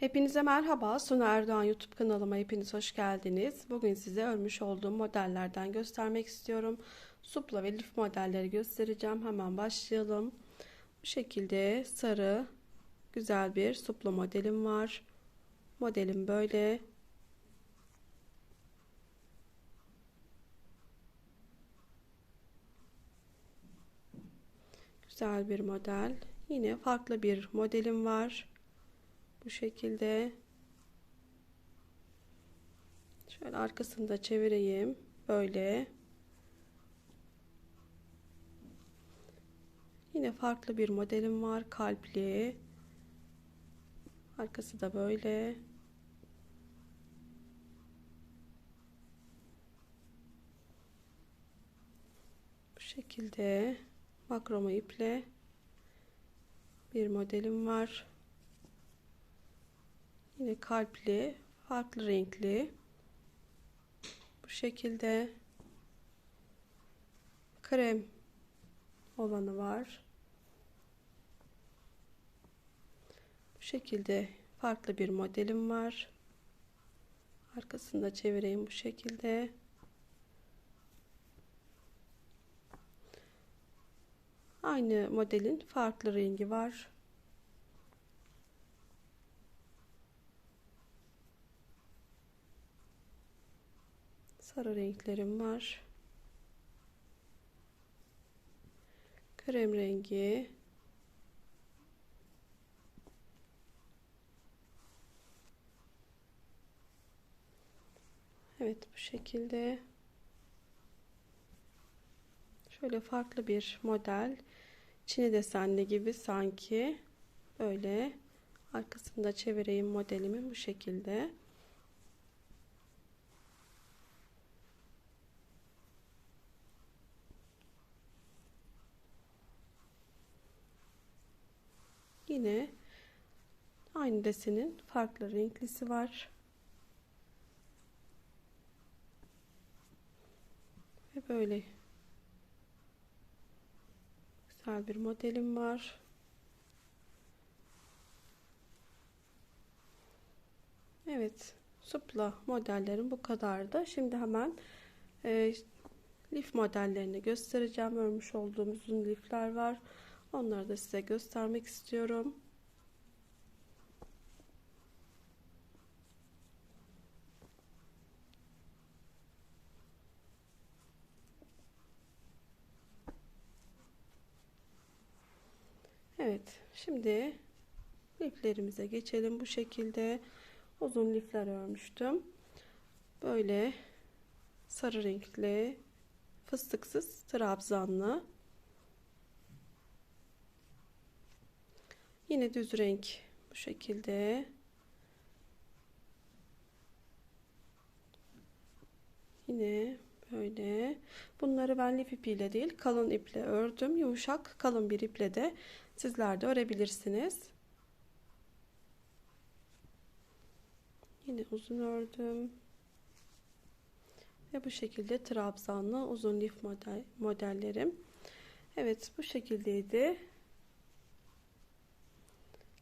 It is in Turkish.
Hepinize merhaba. Suna Erdoğan YouTube kanalıma hepiniz hoş geldiniz. Bugün size örmüş olduğum modellerden göstermek istiyorum. Supla ve lif modelleri göstereceğim. Hemen başlayalım. Bu şekilde sarı güzel bir supla modelim var. Modelim böyle. Güzel bir model. Yine farklı bir modelim var. Bu şekilde. Şöyle arkasını da çevireyim. Böyle. Yine farklı bir modelim var. Kalpli. Arkası da böyle. Bu şekilde makroma iple bir modelim var. Yine kalpli, farklı renkli. Bu şekilde krem olanı var. Bu şekilde farklı bir modelim var. Arkasını da çevireyim bu şekilde. Aynı modelin farklı rengi var. Sarı renklerim var. Krem rengi. Evet bu şekilde. Şöyle farklı bir model. Çin'i desenli gibi sanki. Böyle arkasını da çevireyim modelimi bu şekilde. Yine aynı desenin farklı renklisi var. Ve böyle güzel bir modelim var. Evet, supla modellerim bu kadardı. Şimdi hemen e, lif modellerini göstereceğim. Örmüş olduğum uzun lifler var. Onları da size göstermek istiyorum. Evet, şimdi liflerimize geçelim. Bu şekilde uzun lifler örmüştüm. Böyle sarı renkli fıstıksız trabzanlı Yine düz renk bu şekilde. Yine böyle. Bunları ben lif ipiyle değil kalın iple ördüm. Yumuşak kalın bir iple de sizler de örebilirsiniz. Yine uzun ördüm. Ve bu şekilde trabzanlı uzun lif model, modellerim. Evet bu şekildeydi